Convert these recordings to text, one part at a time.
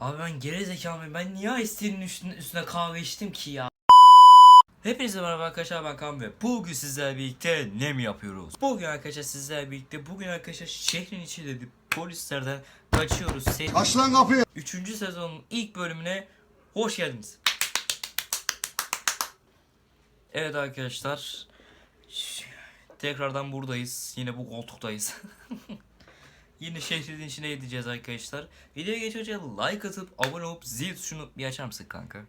Abi ben geri zekalı? Ben niye isteğinin üstüne, üstüne kahve içtim ki ya? Hepinize merhaba arkadaşlar ben Kaan ve bugün sizlerle birlikte ne mi yapıyoruz? Bugün arkadaşlar sizlerle birlikte bugün arkadaşlar şehrin içinde polislerden kaçıyoruz. Se- Aç lan kapıyı. 3. sezonun ilk bölümüne hoş geldiniz. Evet arkadaşlar. Tekrardan buradayız. Yine bu koltuktayız. Yine şehrin içine gideceğiz arkadaşlar. Videoya geçince like atıp abone olup zil tuşunu bir açar mısın kanka?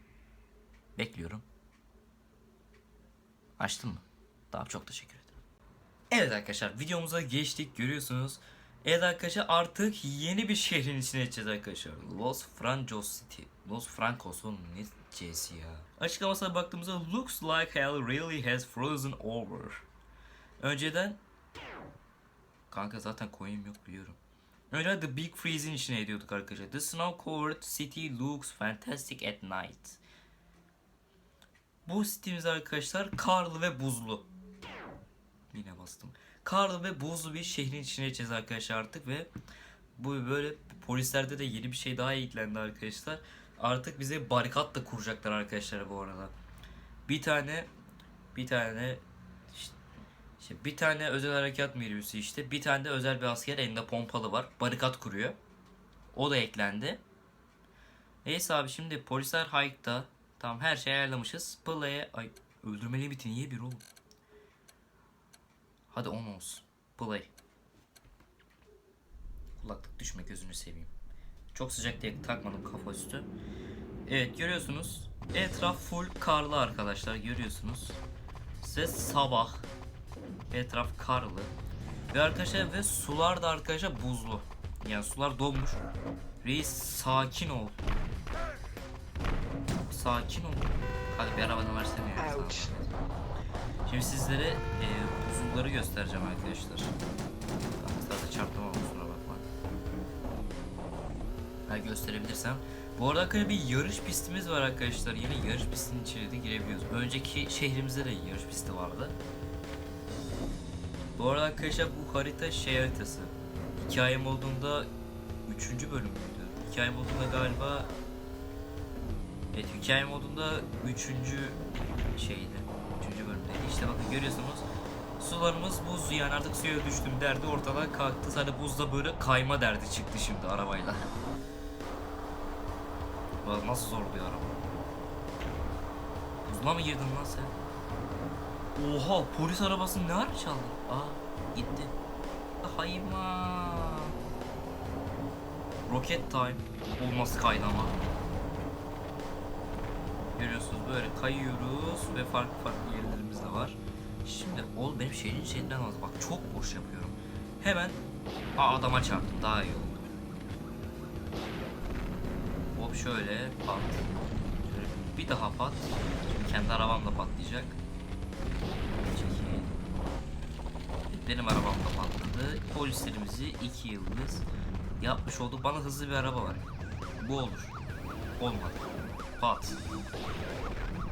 Bekliyorum. Açtın mı? Tamam çok teşekkür ederim. Evet arkadaşlar videomuza geçtik görüyorsunuz. Evet arkadaşlar artık yeni bir şehrin içine geçeceğiz arkadaşlar. Los Francos City. Los Francos'un ne C'si ya? Açıklamasına baktığımızda looks like hell really has frozen over. Önceden Kanka zaten coin yok biliyorum. Önceden The Big Freeze'in içine ediyorduk arkadaşlar. The snow covered city looks fantastic at night. Bu sitemiz arkadaşlar karlı ve buzlu. Yine bastım. Karlı ve buzlu bir şehrin içine geçeceğiz arkadaşlar artık ve bu böyle polislerde de yeni bir şey daha eklendi arkadaşlar. Artık bize barikat da kuracaklar arkadaşlar bu arada. Bir tane bir tane işte bir tane özel harekat minibüsü işte bir tane de özel bir asker elinde pompalı var. Barikat kuruyor. O da eklendi. Neyse abi şimdi polisler hike'da. Tamam her şeyi ayarlamışız. Play'e ay öldürmeli biti niye bir oğlum? Hadi 10 olsun. Play. Kulaklık düşme gözünü seveyim. Çok sıcak diye takmadım kafa üstü. Evet görüyorsunuz. Etraf full karlı arkadaşlar görüyorsunuz. Size sabah. Etraf karlı. Ve arkadaşlar ve sular da arkadaşlar buzlu. Yani sular donmuş. Reis sakin ol. Sakin ol. Hadi bir arabanı versene ya. Ouch. Şimdi sizlere e, buzulları göstereceğim arkadaşlar. Zaten çarptım ama kusura bakma. Ha gösterebilirsem. Bu arada arkadaşlar bir yarış pistimiz var arkadaşlar. Yine yarış pistinin içine de girebiliyoruz. Önceki şehrimizde de yarış pisti vardı. Bu arada arkadaşlar bu harita şey haritası. Hikaye modunda 3. bölüm müydü? Hikaye modunda galiba Evet hikaye modunda 3. şeydi. 3. bölümdeydi. İşte bakın görüyorsunuz. Sularımız buz yani artık suya düştüm derdi ortadan kalktı. Hani buzda böyle kayma derdi çıktı şimdi arabayla. Nasıl zor bir araba. Buzla mı girdin lan sen? Oha polis arabasını ne ara çaldı? Aa gitti. Hayma. Rocket time. Olması kaydama. Görüyorsunuz böyle kayıyoruz ve farklı farklı yerlerimiz de var. Şimdi ol benim şehrin içinden az bak çok boş yapıyorum. Hemen Aa, adama çarptım daha iyi oldu. Hop şöyle pat. Bir daha pat. Şimdi kendi arabam da patlayacak. Çekil. Benim arabam da patladı. Polislerimizi iki yıldız yapmış oldu. Bana hızlı bir araba var. Bu olur. Olmadı. Pat.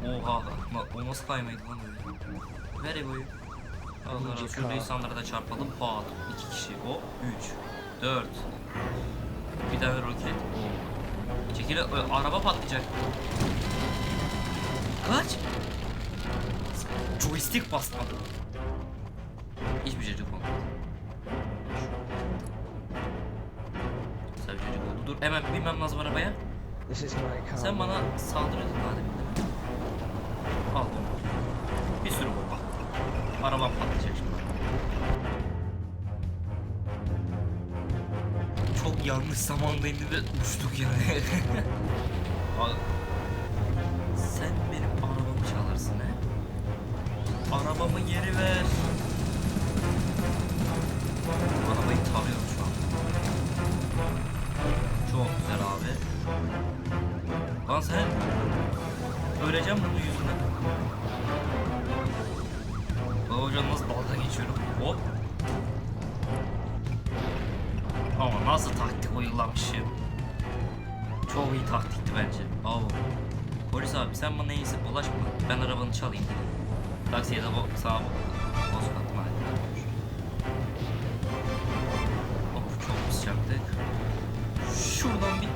Oha. O nasıl kaymaydı lan öyle? Ver Ego'yu. Allah razı olsun. İnsanlara da çarpalım. Pat. İki kişi. O. Üç. Dört. Bir tane roket. Çekil. Araba patlayacak. Kaç. Joystick basmadı. Hiçbir şey yok olmadı. Sadece çocuk oldu. Dur hemen binmem lazım arabaya. Sen bana saldırıyordun mi? Al bunu. Bir sürü bomba. Arabam patlayacak şimdi. Çok yanlış zamanda indi ve uçtuk yani. Arabamı geri ver. Arabayı tarıyorum şu an. Çok güzel abi. Lan sen öleceğim bunun yüzünden. Baba hocam nasıl dalga geçiyorum? Hop. Ama nasıl taktik uygulamışım. Çok iyi taktikti bence. Bravo. Polis abi sen bana iyisi bulaşma. Ben arabanı çalayım. Taksiye de bo sağa bozuk attım hadi. Of çok çarptık. Şuradan bir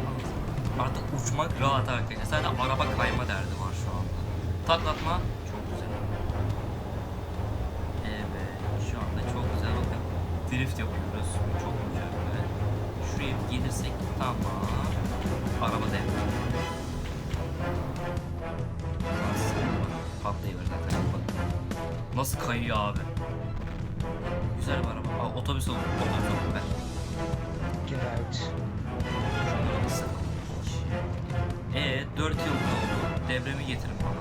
Artık uçmak rahat arkadaşlar. Sadece araba kayma derdi var şu anda. Taklatma çok güzel. Evet şu anda çok güzel bakın. Drift yapıyoruz. Çok mükemmel. Şuraya gelirsek tamam. Araba devre. Nasıl kayıyor abi? Güzel bir araba. Aa, otobüs olur. Otobüs olur ben. Get out. Eee 4 yıl oldu. Devremi getirin bana.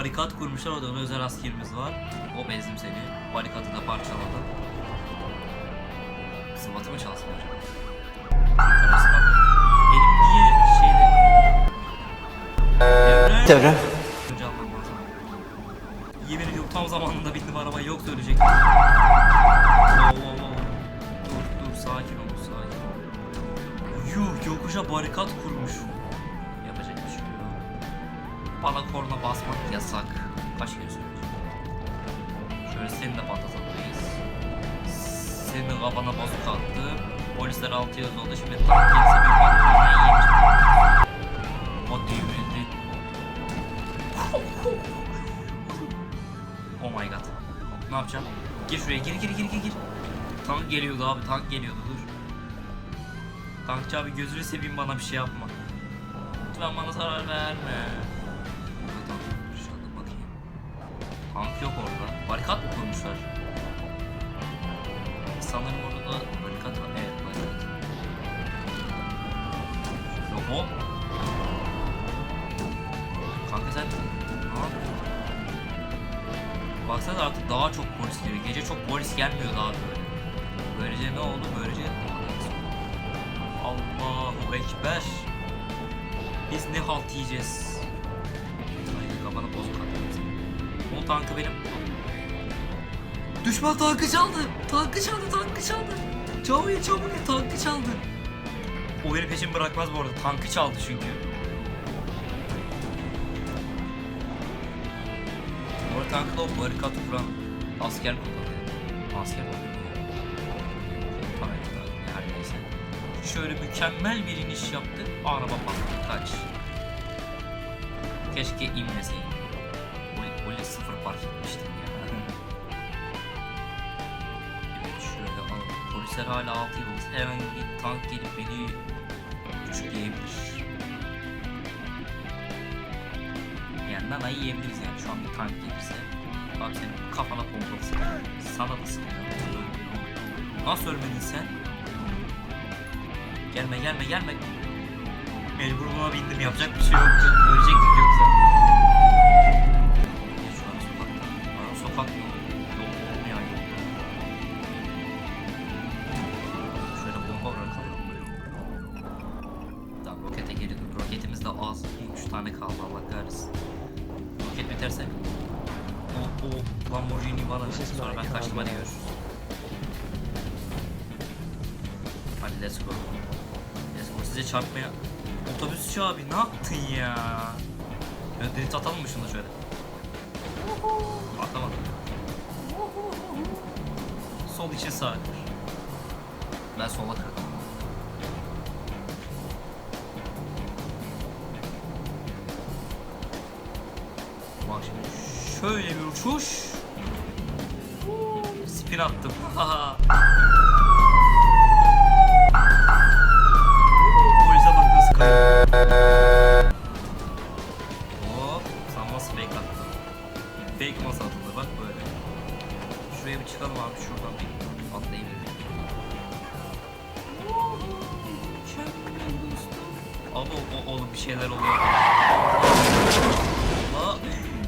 Barikat kurmuşlar orada özel askerimiz var. O bezdim seni. Barikatı da parçaladı. Sıvatı mı çalsın acaba? Benim niye şeyde... Devrem. Yemin ediyorum tam zamanında bindim araba yok söyleyecek. Oo. Dur dur sakin ol sakin ol. Yuh yokuşa barikat kurmuş. Bana korna basmak yasak. Kaç kere söyleyeceğim. Şöyle seni de patlatabiliriz. Senin kafana bozuk attı. Polisler altı yıl oldu. Şimdi tank gelirse bir birine yemiş. O devrildi. Oh my god. Ne yapacağım? Gir şuraya gir gir gir gir gir. Tank geliyordu abi tank geliyordu dur. Tankçı abi gözünü seveyim bana bir şey yapma. Lütfen bana zarar verme. Tank yok orada. Barikat mı kurmuşlar? Sanırım orada barikat var. Evet barikat. Yok o. Kanka sen ne yapıyorsun? Baksana artık daha çok polis geliyor. Gece çok polis gelmiyor daha böyle. Böylece ne oldu? Böylece Allahu Ekber. Biz ne halt yiyeceğiz? Tankı benim. Düşman tankı çaldı. Tankı çaldı, tankı çaldı. Çabuk ye, tankı çaldı. O beni peşimi bırakmaz bu arada. Tankı çaldı çünkü. O tankı da o barikat kuran asker kullanıyor. Asker her neyse. Şöyle mükemmel bir iniş yaptı. Araba patladı. Kaç. Keşke inmeseydim. Sıfır park etmiştim ya. evet şöyle alalım. Polisler hala altı yıldız. Herhangi bir tank gelip beni üçleyebilir. Yani nanayı yiyebiliriz yani şu an bir tank gelirse. Bak senin kafana pompalı sıkıyor. Sana da sıkıyor. Nasıl ölmedin sen? Gelme gelme gelme. Mecbur buna bindim yapacak bir şey yok. Ölecektik yoksa. Sokak mı? Yol olmayan yol. Şöyle bomba bırakalım. Tamam rokete geri dur. Roketimiz de az. 3 tane kaldı Allah kahretsin. Roket biterse o, o Lamborghini bana verir. Sonra ben kaçtım hadi görüşürüz. Hadi let's go. Let's go. Size çarpmaya... Otobüsçü abi ne yaptın ya? Drift atalım mı şunu şöyle? Kır. Ben sola kırdım. Bak şimdi şöyle bir uçuş. Spin attım. Polise bak nasıl kayıyor. Hop. Sen fake attın? Fake masa atıldı bak böyle. Şuraya bir çıkalım abi şuradan bir Abi o, o, oğlum bir şeyler oluyor. Aa,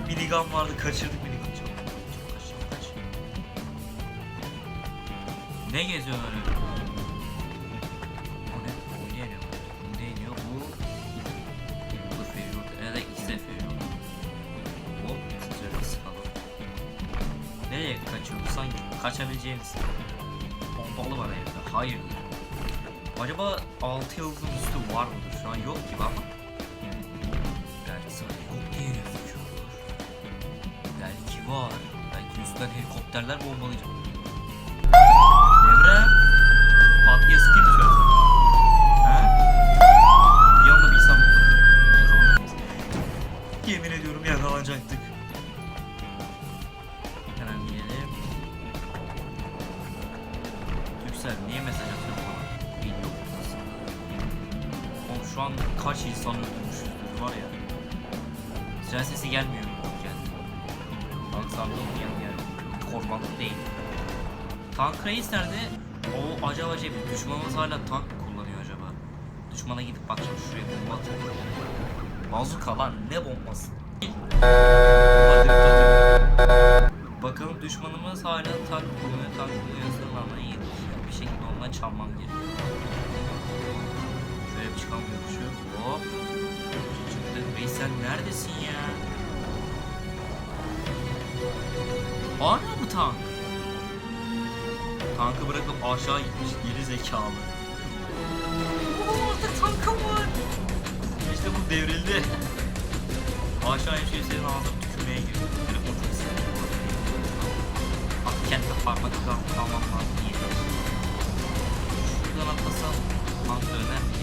minigun vardı kaçırdık minigun çok. Çok kaç çok kaç. Ne geziyorsun öyle? O ne? O niye iniyor? Bu ne iniyor? Bu... Bu Peugeot. Ya da ikisi de Peugeot. Hop, şöyle sıkalım. Nereye pompalı var evde. Hayır. Acaba 6 yıldızın üstü var mıdır? Şu an yok gibi ama. Belki sana diye yazıyordur. Belki var. Belki üstten helikopterler bombalayacak. Devre. Anda bir insan Yakalamayız. Yemin ediyorum yakalanacaktık. Tank reis nerede? O acaba şey düşmanımız hala tank mı kullanıyor acaba? Düşmana gidip bakacağım şuraya bomba atıyor. Bazuka lan ne bombası? Bakalım. Düşmanımız hala tank kullanıyor. Tank kullanıyorsa lan iyi. Bir şekilde ondan çalmam gerekiyor. Şöyle çıkamıyorum şu. Hop. Çıktı. Sen neredesin ya? Hala mı tank? Tankı bırakıp aşağı gitmiş geri zekalı. Oo, orada tankım var. İşte bu devrildi. Aşağı şey senin ağzına tükürmeye girdi. Telefon çok arada. Artık kendime parmak kal- kalmam lazım diye. Şuradan atlasam tank döner mi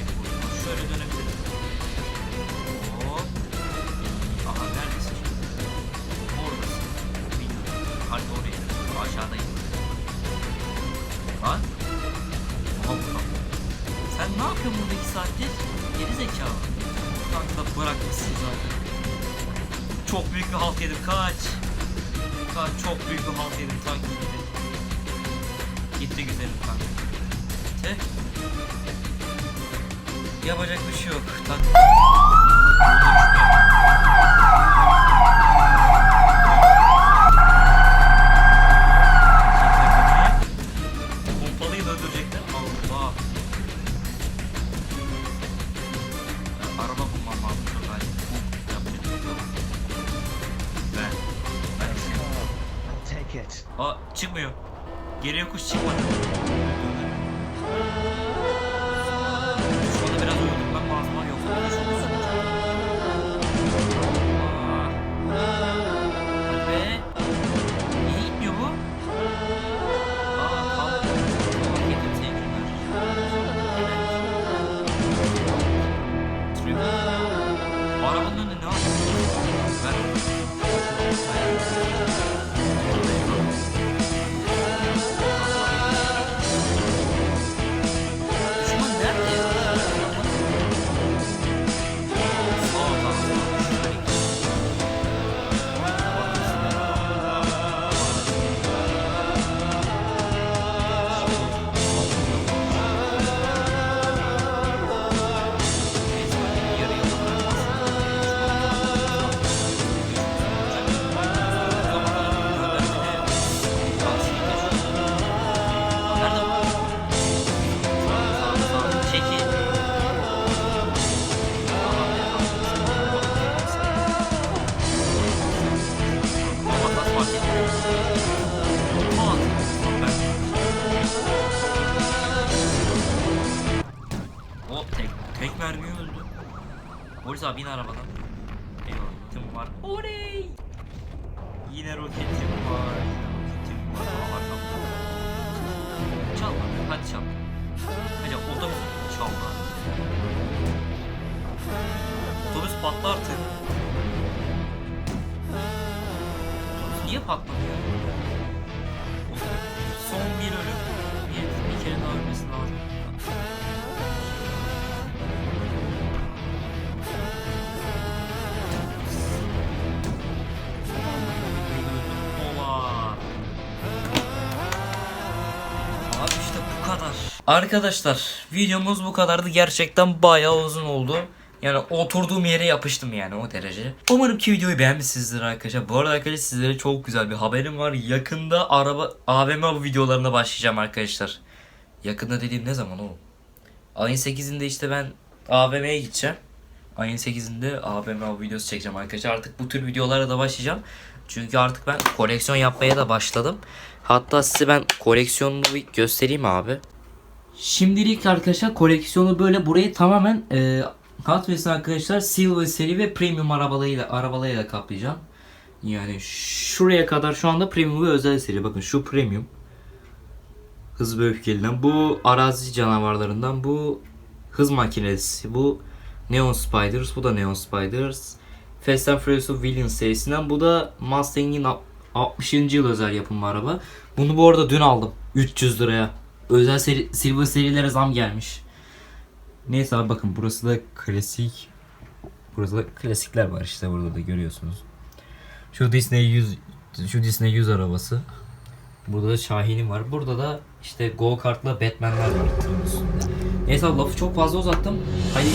Şöyle dönebilirim. Hop. Aha neredesin? Oradasın. Bilmiyorum. Hadi oraya. Aşağıdayım. Sen ne yapıyorsun burada iki saattir? Geri zekalı. Tankı da bırakmışsın zaten. Çok büyük bir halt yedim kaç. Kaç çok büyük bir halt yedim tank gitti. Gitti güzelim tank. Teh. Yapacak bir şey yok. Tank. Aa çıkmıyor. Geri yokuş çıkmadı. Abi bin arabadan. Eyvallah var. Oley! Yine roketim var. Yine roketim var. Allah Allah. Çal lan. Hadi çal. Hadi otobüs çal lan. Otobüs patla artık. Otobüs niye patlamıyor? Son bir ölüm. Arkadaşlar videomuz bu kadardı. Gerçekten bayağı uzun oldu. Yani oturduğum yere yapıştım yani o derece. Umarım ki videoyu beğenmişsinizdir arkadaşlar. Bu arada arkadaşlar sizlere çok güzel bir haberim var. Yakında araba AVM videolarına başlayacağım arkadaşlar. Yakında dediğim ne zaman oğlum? Ayın 8'inde işte ben AVM'ye gideceğim. ayın 8'inde ABM videosu çekeceğim arkadaşlar. Artık bu tür videolara da başlayacağım. Çünkü artık ben koleksiyon yapmaya da başladım. Hatta size ben koleksiyonumu bir göstereyim abi. Şimdilik arkadaşlar koleksiyonu böyle burayı tamamen e, Hot Wheels arkadaşlar Silver seri ve Premium arabalarıyla arabalarıyla kaplayacağım. Yani şuraya kadar şu anda Premium ve özel seri. Bakın şu Premium. Hız ve öfkeliden. Bu arazi canavarlarından. Bu hız makinesi. Bu Neon Spiders. Bu da Neon Spiders. Fast and Furious'un Williams serisinden. Bu da Mustang'in 60. yıl özel yapım araba. Bunu bu arada dün aldım. 300 liraya. Özel seri, Silver serilere zam gelmiş. Neyse abi bakın burası da klasik. Burada da klasikler var işte burada da görüyorsunuz. Şu Disney 100 şu Disney 100 arabası. Burada da Şahin'im var. Burada da işte go kartla Batman'ler var. Neyse abi lafı çok fazla uzattım. Haydi.